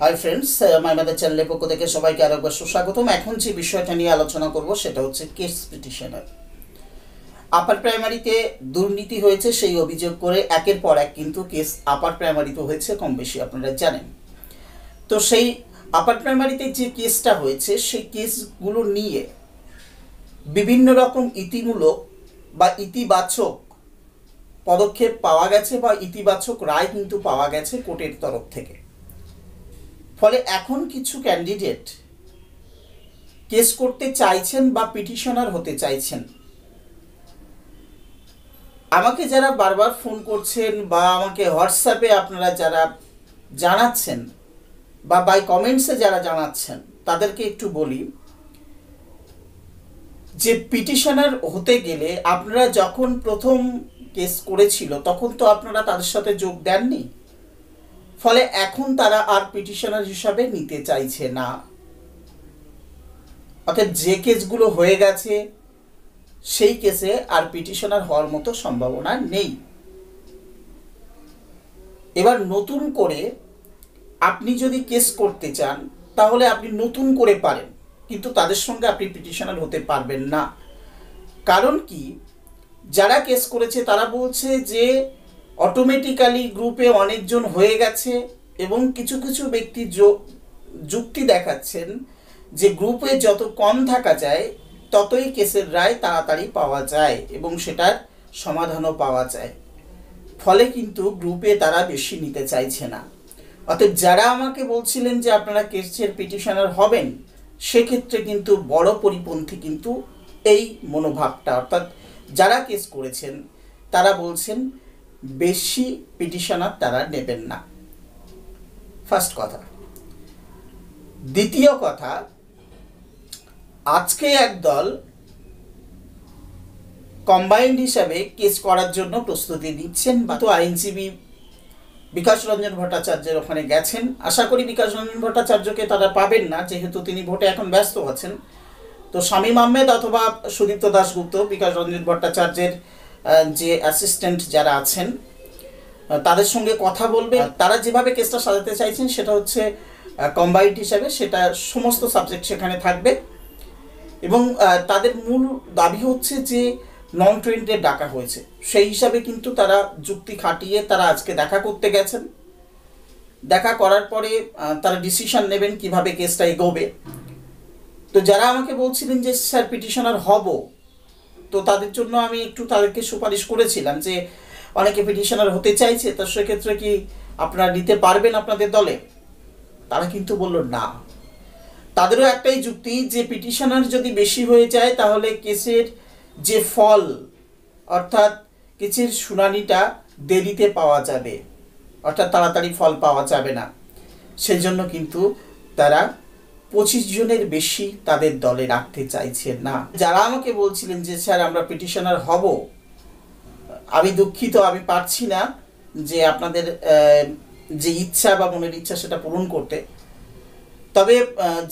Hi friends মাইমাদের চ্যানেলের পক্ষ থেকে সবাইকে আরও একবার সুস্বাগতম। এখন যে বিষয়টা নিয়ে আলোচনা করব, সেটা হচ্ছে কেস পিটিশনার আপার প্রাইমারিতে দুর্নীতি হয়েছে, সেই অভিযোগ করে একের পর এক কিন্তু কেস আপার প্রাইমারিতে হয়েছে, কম বেশি আপনারা জানেন। তো সেই আপার প্রাইমারিতে যে কেসটা হয়েছে, সেই কেসগুলো নিয়ে বিভিন্ন রকম ইতিমূলক বা ইতিবাচক পদক্ষেপ পাওয়া গেছে বা ইতিবাচক রায় কিন্তু পাওয়া গেছে কোর্টের তরফ থেকে। ফলে এখন কিছু ক্যান্ডিডেট কেস করতে চাইছেন বা পিটিশনার হতে চাইছেন। আমাকে যারা বারবার ফোন করছেন বা আমাকে হোয়াটসঅ্যাপে আপনারা যারা জানাচ্ছেন বা বাই কমেন্টসে যারা জানাচ্ছেন, তাদেরকে একটু বলি যে পিটিশনার হতে গেলে আপনারা যখন প্রথম কেস করেছিল, তখন তো আপনারা তাদের সাথে যোগ দেননি? ফলে এখন তারা আর পিটিশনার হিসাবে নিতে চাইছে না। অর্থাৎ যে কেসগুলো হয়ে গেছে, সেই কেসে আর পিটিশনার হওয়ার মতো সম্ভাবনা নেই। এবার নতুন করে আপনি যদি কেস করতে চান, তাহলে আপনি নতুন করে পারেন, কিন্তু তাদের সঙ্গে আপনি পিটিশনার হতে পারবেন না। কারণ কি? যারা কেস করেছে, তারা বলছে যে অটোমেটিক্যালি গ্রুপে অনেকজন হয়ে গেছে এবং কিছু কিছু ব্যক্তি যুক্তি দেখাচ্ছেন যে গ্রুপে যত কম থাকা যায়, ততই কেসের রায় তাড়াতাড়ি পাওয়া যায় এবং সেটার সমাধানও পাওয়া যায়। ফলে কিন্তু গ্রুপে তারা বেশি নিতে চাইছে না। অতএব যারা আমাকে বলছিলেন যে আপনারা কেসের পিটিশনার হবেন, সেক্ষেত্রে কিন্তু বড় পরিপন্থী কিন্তু এই মনোভাবটা, অর্থাৎ যারা কেস করেছেন, তারা বলছেন বেশি পিটিশনার তারা নেবেন না। ফার্স্ট কথা। দ্বিতীয় কথা, আজকে একদল কম্বাইন্ড হিসাবে কেস করার জন্য প্রস্তুতি নিচ্ছেন। বা তো আইনজীবী বিকাশ রঞ্জন ভট্টাচার্যের ওখানে গেছেন। আশা করি বিকাশ রঞ্জন ভট্টাচার্যকে তারা পাবেন না, যেহেতু তিনি ভোটে এখন ব্যস্ত আছেন। তো শামীম আহমেদ অথবা সুদীপ্ত দাশগুপ্ত বিকাশ রঞ্জন ভট্টাচার্যের যে অ্যাসিস্ট্যান্ট যারা আছেন তাদের সঙ্গে কথা বলবে তারা যেভাবে কেসটা সাজাতে চাইছেন, সেটা হচ্ছে কম্বাইন্ড হিসাবে সেটা সমস্ত সাবজেক্ট সেখানে থাকবে। এবং তাদের মূল দাবি হচ্ছে যে নন ট্রেন্ডের ডাকা হয়েছে। সেই হিসাবে কিন্তু তারা যুক্তি খাটিয়ে তারা আজকে দেখা করতে গেছেন। দেখা করার পরে তারা ডিসিশন নেবেন কীভাবে কেসটা এগোবে। তো যারা আমাকে বলছিলেন যে, স্যার পিটিশনার হব। তো তাদের জন্য আমি একটু তাদেরকে সুপারিশ করেছিলাম যে অনেকে পিটিশনার হতে চাইছে, তো সেক্ষেত্রে কি আপনারা নিতে পারবেন আপনাদের দলে? তারা কিন্তু বলল, না। তাদেরও একটাই যুক্তি যে পিটিশনার যদি বেশি হয়ে যায়, তাহলে কেসের যে ফল, অর্থাৎ কেসের শুনানিটা দেরিতে পাওয়া যাবে, অর্থাৎ তাড়াতাড়ি ফল পাওয়া যাবে না। সেই জন্য কিন্তু তারা পঁচিশ জনের বেশি তাদের দলে রাখতে চাইছে না। যারা আমাকে বলছিলেন যে, স্যার, আমরা পিটিশনার হব। আমি দুঃখিত, আমি পারছি না যে আপনাদের যে ইচ্ছা বা মনের ইচ্ছা সেটা পূরণ করতে। তবে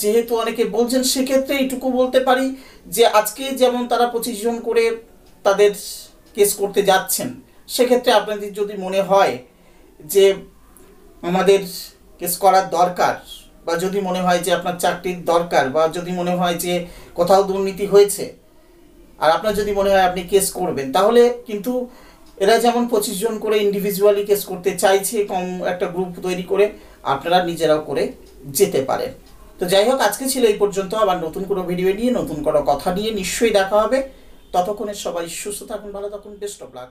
যেহেতু অনেকে বলছেন, সেক্ষেত্রে এইটুকু বলতে পারি যে, আজকে যেমন তারা পঁচিশ জন করে তাদের কেস করতে যাচ্ছেন, সেক্ষেত্রে আপনাদের যদি মনে হয় যে, আমাদের কেস করার দরকার বা যদি মনে হয় যে আপনার চাকরির দরকার বা যদি মনে হয় যে কোথাও দুর্নীতি হয়েছে, আর আপনার যদি মনে হয় আপনি কেস করবেন, তাহলে কিন্তু এরা যেমন পঁচিশ জন করে ইন্ডিভিজুয়ালি কেস করতে চাইছে, কম একটা গ্রুপ তৈরি করে, আপনারা নিজেরাও করে যেতে পারেন। তো যাই হোক, আজকে ছিল এই পর্যন্ত। আবার নতুন কোনো ভিডিও নিয়ে, নতুন কোনো কথা নিয়ে নিশ্চয়ই দেখা হবে। ততক্ষণে সবাই সুস্থ থাকুন, ভালো থাকুন বেস্ট অফ লাক